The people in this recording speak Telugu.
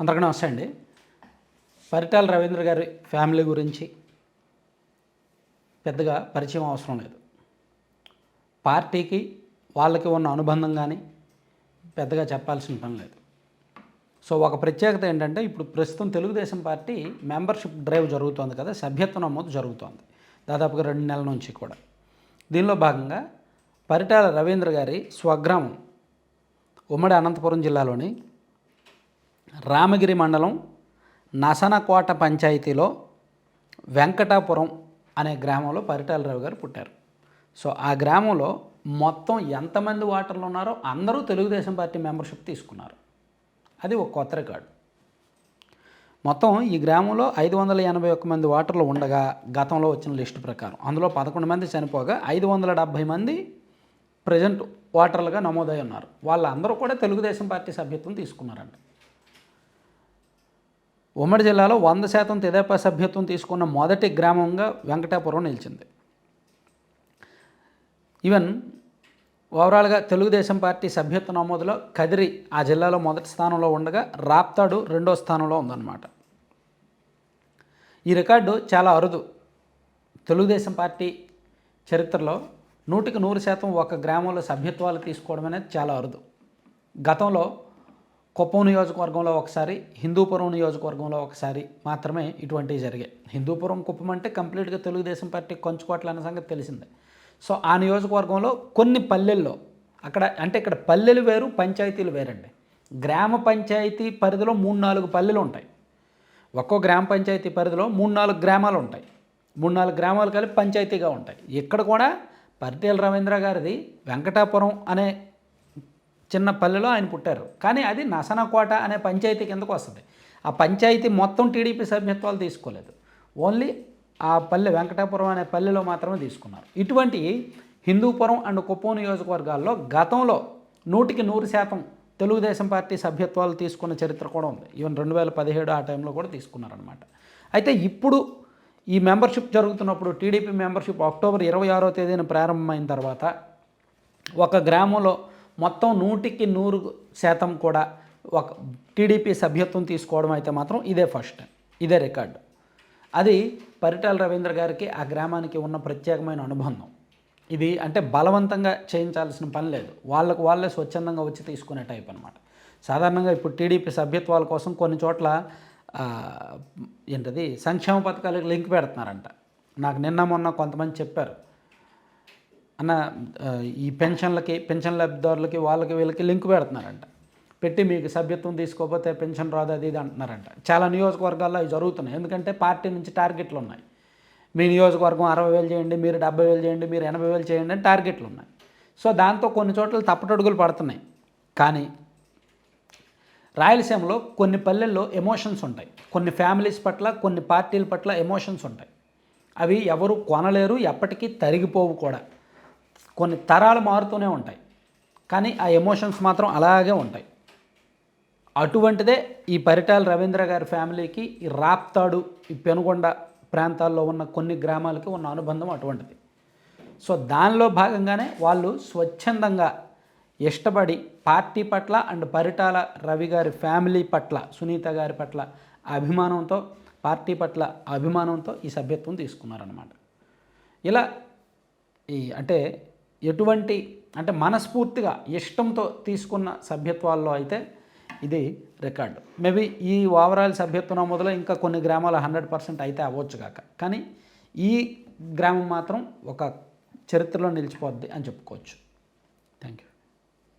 అందరికీ నమస్తే అండి. పరిటాల రవీంద్ర గారి ఫ్యామిలీ గురించి పెద్దగా పరిచయం అవసరం లేదు. పార్టీకి వాళ్ళకి ఉన్న అనుబంధం కానీ పెద్దగా చెప్పాల్సిన పని లేదు. సో ఒక ప్రత్యేకత ఏంటంటే ఇప్పుడు ప్రస్తుతం తెలుగుదేశం పార్టీ మెంబర్షిప్ డ్రైవ్ జరుగుతోంది కదా సభ్యత్వ నమోదు జరుగుతోంది దాదాపుగా రెండు నెలల నుంచి కూడా. దీనిలో భాగంగా పరిటాల రవీంద్ర గారి స్వగ్రామం ఉమ్మడి అనంతపురం జిల్లాలోని రామగిరి మండలం నసనకోట పంచాయతీలో వెంకటాపురం అనే గ్రామంలో పరిటాల రావు గారు పుట్టారు. సో ఆ గ్రామంలో మొత్తం ఎంతమంది ఓటర్లు ఉన్నారో అందరూ తెలుగుదేశం పార్టీ మెంబర్షిప్ తీసుకున్నారు. అది ఒక కొత్త రికార్డు. మొత్తం ఈ గ్రామంలో ఐదు వందల ఎనభై ఒక్క మంది ఓటర్లు ఉండగా గతంలో వచ్చిన లిస్టు ప్రకారం అందులో పదకొండు మంది చనిపోగా ఐదు వందల డెబ్భై మంది ప్రజెంట్ ఓటర్లుగా నమోదై ఉన్నారు. వాళ్ళందరూ కూడా తెలుగుదేశం పార్టీ సభ్యత్వం తీసుకున్నారంట. ఉమ్మడి జిల్లాలో వంద శాతం తెదేపా సభ్యత్వం తీసుకున్న మొదటి గ్రామంగా వెంకటాపురం నిలిచింది. ఈవెన్ ఓవరాల్గా తెలుగుదేశం పార్టీ సభ్యత్వ నమోదులో కదిరి ఆ జిల్లాలో మొదటి స్థానంలో ఉండగా రాప్తాడు రెండో స్థానంలో ఉందన్నమాట. ఈ రికార్డు చాలా అరుదు. తెలుగుదేశం పార్టీ చరిత్రలో నూటికి నూరు శాతం ఒక గ్రామంలో సభ్యత్వాలు తీసుకోవడం అనేది చాలా అరుదు. గతంలో కుప్పం నియోజకవర్గంలో ఒకసారి హిందూపురం నియోజకవర్గంలో ఒకసారి మాత్రమే ఇటువంటివి జరిగాయి. హిందూపురం కుప్పం అంటే కంప్లీట్గా తెలుగుదేశం పార్టీ కొంచుకోవట్ల అన్న సంగతి తెలిసిందే. సో ఆ నియోజకవర్గంలో కొన్ని పల్లెల్లో అక్కడ అంటే ఇక్కడ పల్లెలు వేరు పంచాయతీలు వేరండి. గ్రామ పంచాయతీ పరిధిలో మూడు నాలుగు పల్లెలు ఉంటాయి. ఒక్కో గ్రామ పంచాయతీ పరిధిలో మూడు నాలుగు గ్రామాలు ఉంటాయి. మూడు నాలుగు గ్రామాలు కలిపి పంచాయతీగా ఉంటాయి. ఇక్కడ కూడా పరిటేల రవీంద్ర గారిది వెంకటాపురం అనే చిన్న పల్లెలో ఆయన పుట్టారు. కానీ అది నసనకోట అనే పంచాయతీ కిందకు వస్తుంది. ఆ పంచాయతీ మొత్తం టీడీపీ సభ్యత్వాలు తీసుకోలేదు. ఓన్లీ ఆ పల్లె వెంకటాపురం అనే పల్లెలో మాత్రమే తీసుకున్నారు. ఇటువంటి హిందూపురం అండ్ కుప్పం నియోజకవర్గాల్లో గతంలో నూటికి నూరు శాతం తెలుగుదేశం పార్టీ సభ్యత్వాలు తీసుకున్న చరిత్ర కూడా ఉంది. ఈవెన్ రెండు వేల పదిహేడు ఆ టైంలో కూడా తీసుకున్నారనమాట అయితే ఇప్పుడు ఈ మెంబర్షిప్ జరుగుతున్నప్పుడు టీడీపీ మెంబర్షిప్ అక్టోబర్ ఇరవై ఆరో తేదీన ప్రారంభమైన తర్వాత ఒక గ్రామంలో మొత్తం నూటికి నూరు శాతం కూడా ఒక టీడీపీ సభ్యత్వం తీసుకోవడం అయితే మాత్రం ఇదే ఫస్ట్ ఇదే రికార్డు. అది పరిటాల రవీంద్ర గారికి ఆ గ్రామానికి ఉన్న ప్రత్యేకమైన అనుబంధం. ఇది అంటే బలవంతంగా చేయించాల్సిన పని లేదు. వాళ్ళకు వాళ్ళే స్వచ్ఛందంగా వచ్చి తీసుకునే టైప్ అనమాట సాధారణంగా ఇప్పుడు టీడీపీ సభ్యత్వాల కోసం కొన్ని చోట్ల ఏంటది సంక్షేమ పథకాలకు లింక్ పెడుతున్నారంట. నాకు నిన్న మొన్న కొంతమంది చెప్పారు. అన్న ఈ పెన్షన్లకి పెన్షన్ లబ్ధిదారులకి వాళ్ళకి వీళ్ళకి లింక్ పెడుతున్నారంట. పెట్టి మీకు సభ్యత్వం తీసుకోకపోతే పెన్షన్ రాదు అది ఇది అంటున్నారంట. చాలా నియోజకవర్గాల్లో అవి జరుగుతున్నాయి. ఎందుకంటే పార్టీ నుంచి టార్గెట్లు ఉన్నాయి. మీ నియోజకవర్గం అరవై వేలు చేయండి మీరు డెబ్బై వేలు చేయండి మీరు ఎనభై వేలు చేయండి అని టార్గెట్లు ఉన్నాయి. సో దాంతో కొన్ని చోట్ల తప్పటడుగులు పడుతున్నాయి. కానీ రాయలసీమలో కొన్ని పల్లెల్లో ఎమోషన్స్ ఉంటాయి. కొన్ని ఫ్యామిలీస్ పట్ల కొన్ని పార్టీల పట్ల ఎమోషన్స్ ఉంటాయి. అవి ఎవరు కొనలేరు ఎప్పటికీ తరిగిపోవు కూడా. కొన్ని తరాలు మారుతూనే ఉంటాయి. కానీ ఆ ఎమోషన్స్ మాత్రం అలాగే ఉంటాయి. అటువంటిదే ఈ పరిటాల రవీంద్ర గారి ఫ్యామిలీకి ఈ రాప్తాడు ఈ పెనుగొండ ప్రాంతాల్లో ఉన్న కొన్ని గ్రామాలకి ఉన్న అనుబంధం అటువంటిది. సో దానిలో భాగంగానే వాళ్ళు స్వచ్ఛందంగా ఇష్టపడి పార్టీ పట్ల అండ్ పరిటాల రవి గారి ఫ్యామిలీ పట్ల సునీత గారి పట్ల అభిమానంతో పార్టీ పట్ల అభిమానంతో ఈ సభ్యత్వం తీసుకున్నారనమాట ఇలా ఈ అంటే ఎటువంటి అంటే మనస్ఫూర్తిగా ఇష్టంతో తీసుకున్న సభ్యత్వాల్లో అయితే ఇది రికార్డు. మేబీ ఈ ఓవరాల్ సభ్యత్వ నమోదులో ఇంకా కొన్ని గ్రామాలు హండ్రెడ్ పర్సెంట్ అయితే అవ్వచ్చు కాక. కానీ ఈ గ్రామం మాత్రం ఒక చరిత్రలో నిలిచిపోద్ది అని చెప్పుకోవచ్చు. Thank you